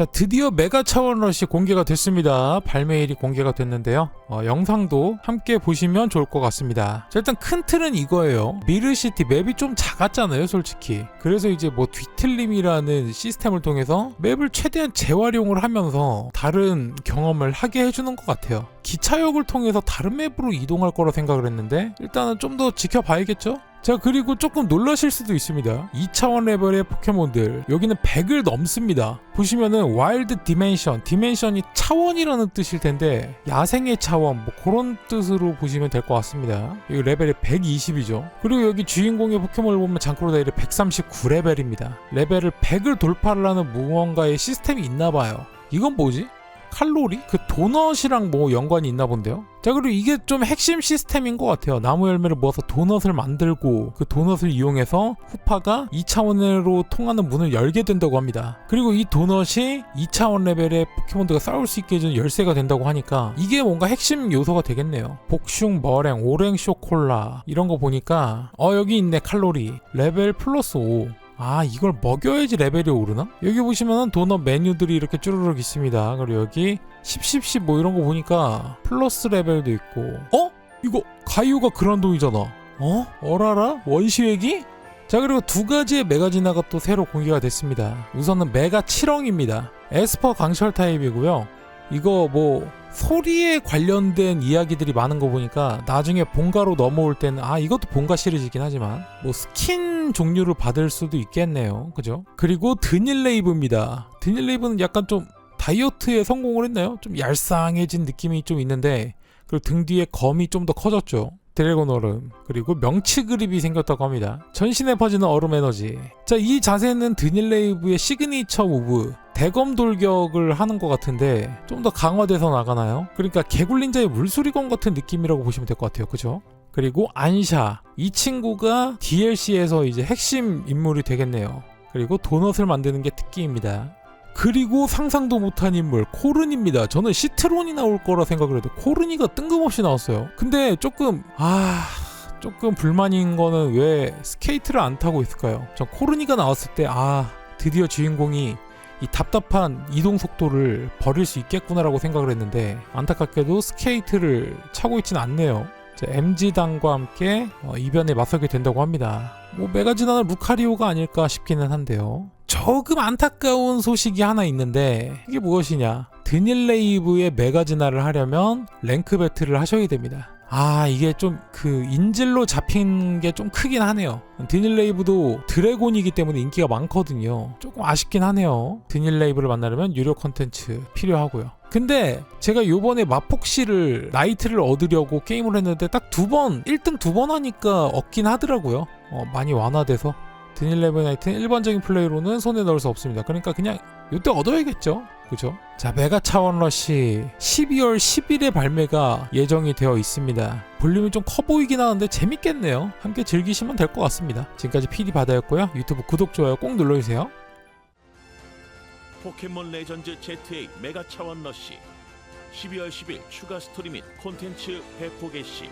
자 드디어 메가 차원 러시 공개가 됐습니다. 발매일이 공개가 됐는데요. 어, 영상도 함께 보시면 좋을 것 같습니다. 자 일단 큰 틀은 이거예요. 미르시티 맵이 좀 작았잖아요 솔직히. 그래서 이제 뭐 뒤틀림이라는 시스템을 통해서 맵을 최대한 재활용을 하면서 다른 경험을 하게 해주는 것 같아요. 기차역을 통해서 다른 맵으로 이동할 거라 생각을 했는데 일단은 좀 더 지켜봐야겠죠 자 그리고 조금 놀라실 수도 있습니다. 2차원 레벨의 포켓몬들 여기는 100을 넘습니다. 보시면은 와일드 디멘션 디멘션이 차원이라는 뜻일 텐데 야생의 차원 뭐 그런 뜻으로 보시면 될 것 같습니다. 여기 레벨이 120이죠. 그리고 여기 주인공의 포켓몬을 보면 장크로다일이 139레벨입니다. 레벨을 100을 돌파를 하는 무언가의 시스템이 있나 봐요. 이건 뭐지? 칼로리? 그 도넛이랑 뭐 연관이 있나 본데요? 자 그리고 이게 좀 핵심 시스템인 것 같아요. 나무 열매를 모아서 도넛을 만들고 그 도넛을 이용해서 후파가 2차원으로 통하는 문을 열게 된다고 합니다. 그리고 이 도넛이 2차원 레벨의 포켓몬들과 싸울 수 있게 해주는 열쇠가 된다고 하니까 이게 뭔가 핵심 요소가 되겠네요. 복숭, 머랭, 오랭 쇼콜라 이런 거 보니까 어 여기 있네 칼로리. 레벨 플러스 5 아 이걸 먹여야지 레벨이 오르나? 여기 보시면은 도넛 메뉴들이 이렇게 쭈르륵 있습니다 그리고 여기 10, 10, 10뭐 이런 거 보니까 플러스 레벨도 있고 어? 이거 가이오가 그란동이잖아 어? 어라라? 원시획이? 자 그리고 두 가지의 메가지나가 또 새로 공개가 됐습니다 우선은 메가 7엉입니다 에스퍼 강철 타입이고요 이거 뭐 소리에 관련된 이야기들이 많은 거 보니까 나중에 본가로 넘어올 때는 아 이것도 본가 시리즈이긴 하지만 뭐 스킨 종류를 받을 수도 있겠네요. 그죠? 그리고 드닐레이브입니다. 드닐레이브는 약간 좀 다이어트에 성공을 했나요? 좀 얄쌍해진 느낌이 좀 있는데 그리고 등 뒤에 검이 좀 더 커졌죠. 드래곤 얼음. 그리고 명치 그립이 생겼다고 합니다. 전신에 퍼지는 얼음 에너지. 자 이 자세는 드닐레이브의 시그니처 무브 대검 돌격을 하는 것 같은데 좀 더 강화돼서 나가나요? 그러니까 개굴린자의 물수리검 같은 느낌이라고 보시면 될 것 같아요 그죠? 그리고 안샤 이 친구가 DLC에서 이제 핵심 인물이 되겠네요 그리고 도넛을 만드는 게 특기입니다 그리고 상상도 못한 인물 코른입니다. 저는 시트론이 나올 거라 생각을 해도 코른이가 뜬금없이 나왔어요. 근데 조금 아 조금 불만인 거는 왜 스케이트를 안 타고 있을까요? 전 코른이가 나왔을 때 아 드디어 주인공이 이 답답한 이동 속도를 버릴 수 있겠구나라고 생각을 했는데 안타깝게도 스케이트를 차고 있진 않네요. MG당과 함께 어, 이변에 맞서게 된다고 합니다. 뭐 메가지나는 루카리오가 아닐까 싶기는 한데요. 조금 안타까운 소식이 하나 있는데 이게 무엇이냐? 드닐레이브의 메가지나를 하려면 랭크 배틀을 하셔야 됩니다. 아 이게 좀 그 인질로 잡힌 게 좀 크긴 하네요. 드닐레이브도 드래곤이기 때문에 인기가 많거든요. 조금 아쉽긴 하네요. 드닐레이브를 만나려면 유료 컨텐츠 필요하고요. 근데 제가 요번에 마폭씨를 나이트를 얻으려고 게임을 했는데 딱 두 번 1등 두 번 하니까 얻긴 하더라고요. 어, 많이 완화돼서. 드닐레브 나이트는 일반적인 플레이로는 손에 넣을 수 없습니다. 그러니까 그냥 요때 얻어야겠죠 그죠? 자, 메가 차원 러시 12월 10일에 발매가 예정이 되어 있습니다. 볼륨이 좀 커 보이긴 하는데 재밌겠네요. 함께 즐기시면 될 것 같습니다. 지금까지 PD 바다였고요. 유튜브 구독, 좋아요 꼭 눌러주세요. 포켓몬 레전드 ZA 메가 차원 러시 12월 10일 추가 스토리 및 콘텐츠 배포 개시